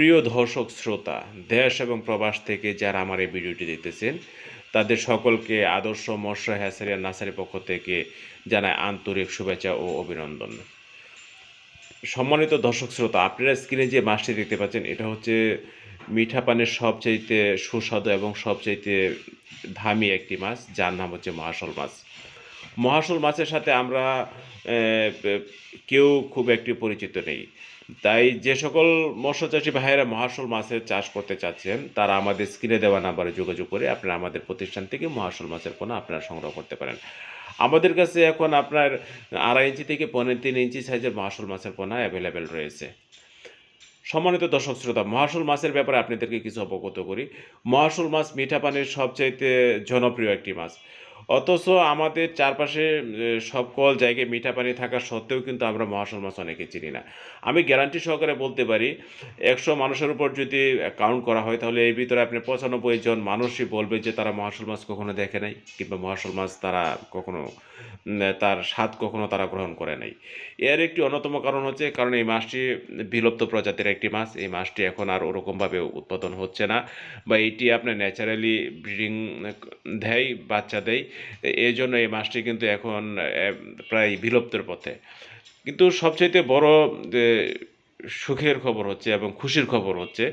প্রিয় দর্শক শ্রোতা, দেশ এবং প্রবাস থেকে যারা আমার এই ভিডিওটি দেখতেছেন, তাদের সকলকে আদর্শ মৎস্য হ্যাসারিয়া নাসারের পক্ষ থেকে জানায় আন্তরিক শুভেচ্ছা ও অভিনন্দন। সম্মানিত দর্শক শ্রোতা, আপনারা স্ক্রিনে যে মাছটি দেখতে পাচ্ছেন, এটা হচ্ছে মিঠা পানের সবচাইতে সুস্বাদু এবং সবচাইতে দামি একটি মাছ, যার নাম হচ্ছে মহাশল মাছ। মহাশল মাছের সাথে আমরা কেউ খুব একটি পরিচিত নেই। তাই যে সকল মৎস্যচাষী ভাইয়েরা মহাশল মাছের চাষ করতে চাচ্ছেন, তারা আমাদের স্ক্রিনে দেওয়া নাম্বারে যোগাযোগ করে আপনারা আমাদের প্রতিষ্ঠান থেকে মহাশল মাছের পোনা আপনারা সংগ্রহ করতে পারেন। আমাদের কাছে এখন আপনার আড়াই ইঞ্চি থেকে পনেরো তিন ইঞ্চি সাইজের মহাশল মাছের পোনা অ্যাভেলেবেল রয়েছে। সম্মানিত দর্শক শ্রোতা, মহাশোল মাছের ব্যাপারে আপনাদেরকে কিছু অবগত করি। মহাশোল মাছ মিঠা পানির সবচাইতে জনপ্রিয় একটি মাছ। অথচ আমাদের চারপাশে সকল জায়গায় মিঠা পানি থাকা সত্ত্বেও কিন্তু আমরা মহাশোল মাছ অনেকে চিনি না। আমি গ্যারান্টি সহকারে বলতে পারি, একশো মানুষের উপর যদি কাউন্ট করা হয়, তাহলে এই ভিতরে আপনি পঁচানব্বই জন মানুষই বলবে যে তারা মহাশোল মাছ কখনো দেখে নাই, কিংবা মহাশোল মাছ তারা কখনো তার স্বাদ কখনো তারা গ্রহণ করে নাই। এর একটি অন্যতম কারণ হচ্ছে, কারণ এই মাছটি বিলুপ্ত প্রজাতির একটি মাছ এই মাছটি এখন আর ওরকমভাবে উৎপাদন হচ্ছে না, বা এটি আপনার ন্যাচারালি ব্রিডিং দেয়, বাচ্চা দেয় এই জন্য এই মাছটি কিন্তু এখন প্রায় বিলুপ্তের পথে। কিন্তু সবচাইতে বড়, যে, সুখের খবর হচ্ছে এবং খুশির খবর হচ্ছে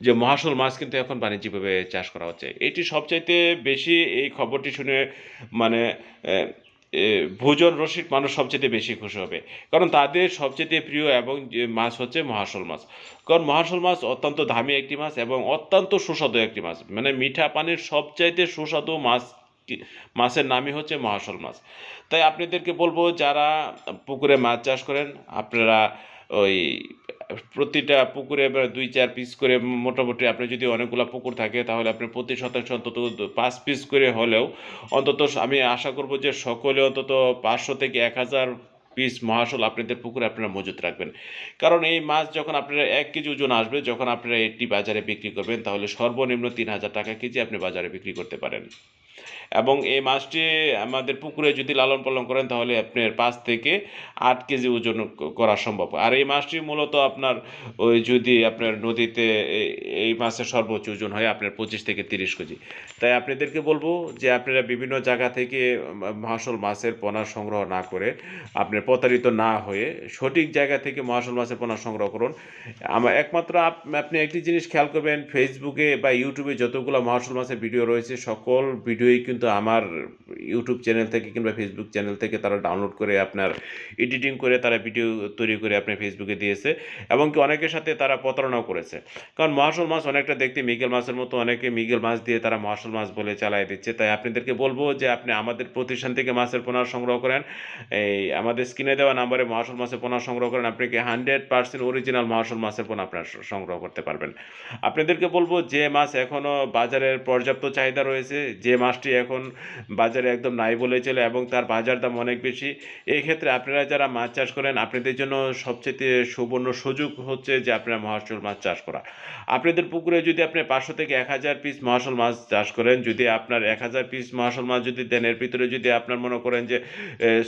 যে, মহাশোল মাছ কিন্তু এখন বাণিজ্যিকভাবে চাষ করা হচ্ছে। এটি সবচাইতে বেশি এই খবরটি শুনে মানে ভোজন রসিক মানুষ সবচেয়ে বেশি খুশি হবে। কারণ তাদের সবচেয়ে প্রিয় এবং মাছ হচ্ছে মহাশোল মাছ। কারণ মহাশোল মাছ অত্যন্ত দামি একটি মাছ এবং অত্যন্ত সুস্বাদু একটি মাছ। মানে মিঠা পানির সবচাইতে সুস্বাদু মাছ মাছের নামই হচ্ছে মহাশোল মাছ। তাই আপনাদেরকে বলব, যারা পুকুরে মাছ চাষ করেন, আপনারা ওই প্রতিটা পুকুরে দুই চার পিস করে মোটামুটি আপনি যদি অনেকগুলো পুকুর থাকে, তাহলে আপনি প্রতি শতাংশ অন্তত পাঁচ পিস করে হলেও অন্তত আমি আশা করব যে সকলে অন্তত পাঁচশো থেকে এক হাজার পিস মহাশোল আপনাদের পুকুরে আপনারা মজুত রাখবেন। কারণ এই মাছ যখন আপনারা এক কেজি ওজন আসবে, যখন আপনারা এটি বাজারে বিক্রি করবেন, তাহলে সর্বনিম্ন তিন হাজার টাকা কেজি আপনি বাজারে বিক্রি করতে পারেন। এবং এই মাছটি আমাদের পুকুরে যদি লালন পালন করেন, তাহলে আপনার পাঁচ থেকে আট কেজি ওজন করা সম্ভব। আর এই মাছটি মূলত আপনার ওই যদি আপনার নদীতে এই মাছের সর্বোচ্চ ওজন হয়, আপনার পঁচিশ থেকে তিরিশ কেজি। তাই আপনাদেরকে বলব যে আপনারা বিভিন্ন জায়গা থেকে মহাশোল মাছের পোনা সংগ্রহ না করে আপনার প্রতারিত না হয়ে সঠিক জায়গা থেকে মহাশোল মাছের পোনা সংগ্রহ করুন। আমার একমাত্র আপ- আপনি একটি জিনিস খেয়াল করবেন ফেসবুকে বা ইউটিউবে যতগুলো মহাশোল মাছের ভিডিও রয়েছে, সকল ভিডিওই কিন্তু আমার ইউটিউব চ্যানেল থেকে কিংবা ফেসবুক চ্যানেল থেকে তারা ডাউনলোড করে আপনার এডিটিং করে তারা ভিডিও তৈরি করে আপনার ফেসবুকে দিয়েছে এবং কি অনেকের সাথে তারা প্রতারণাও করেছে। কারণ মহাশোল মাছ অনেকটা দেখতে মিগেল মাছের মতো অনেকে মিগেল মাছ দিয়ে তারা মহাশোল মাছ বলে চালাই দিচ্ছে। তাই আপনাদেরকে বলব যে আপনি আমাদের প্রতিষ্ঠান থেকে মাছের পোনা সংগ্রহ করেন। এই আমাদের স্ক্রিনে দেওয়া নাম্বারে মহাশোল মাছের পোনা সংগ্রহ করেন। আপনি কি হান্ড্রেড পার্সেন্ট অরিজিনাল মহাশোল মাছের পোনা আপনার সংগ্রহ করতে পারবেন। আপনাদেরকে বলব যে মাছ এখনও বাজারের পর্যাপ্ত চাহিদা রয়েছে। যে মাছটি এখন বাজারে একদম নাই বলে চলে এবং তার বাজার দাম অনেক বেশি। এই ক্ষেত্রে আপনারা যারা মাছ চাষ করেন, আপনাদের জন্য সবচেয়ে সুবর্ণ সুযোগ হচ্ছে যে আপনারা মহাশোল মাছ চাষ করা। আপনাদের পুকুরে যদি আপনি পাঁচশো থেকে এক হাজার পিস মহাশোল মাছ চাষ করেন, যদি আপনার এক হাজার পিস মহাশোল মাছ যদি দেন, এর ভিতরে যদি আপনার মনে করেন যে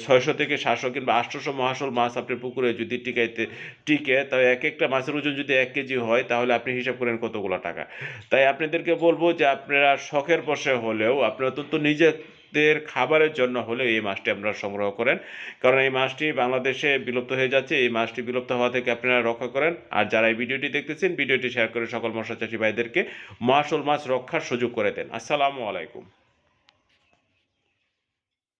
ছয়শো থেকে সাতশো কিংবা আটশোশো মহাশোল মাছ আপনি পুকুরে যদি টিকাইতে, টিকে তাই এক একটা মাছের ওজন যদি এক কেজি হয়, তাহলে আপনি হিসাব করেন কতগুলো টাকা। তাই আপনাদেরকে বলব যে, আপনারা শখের বসে হলেও আপনি অত্যন্ত নিজেদের খাবারের জন্য হলে এই মাছটি আপনারা সংগ্রহ করেন। কারণ এই মাছটি বাংলাদেশে বিলুপ্ত হয়ে যাচ্ছে, এই মাছটি বিলুপ্ত হওয়া থেকে আপনারা রক্ষা করেন। আর যারা এই ভিডিওটি দেখতেছেন, ভিডিওটি শেয়ার করে সকল মশা চাষি ভাইদেরকে মাসল মাছ রক্ষার সুযোগ করে দেন। আসসালামু আলাইকুম।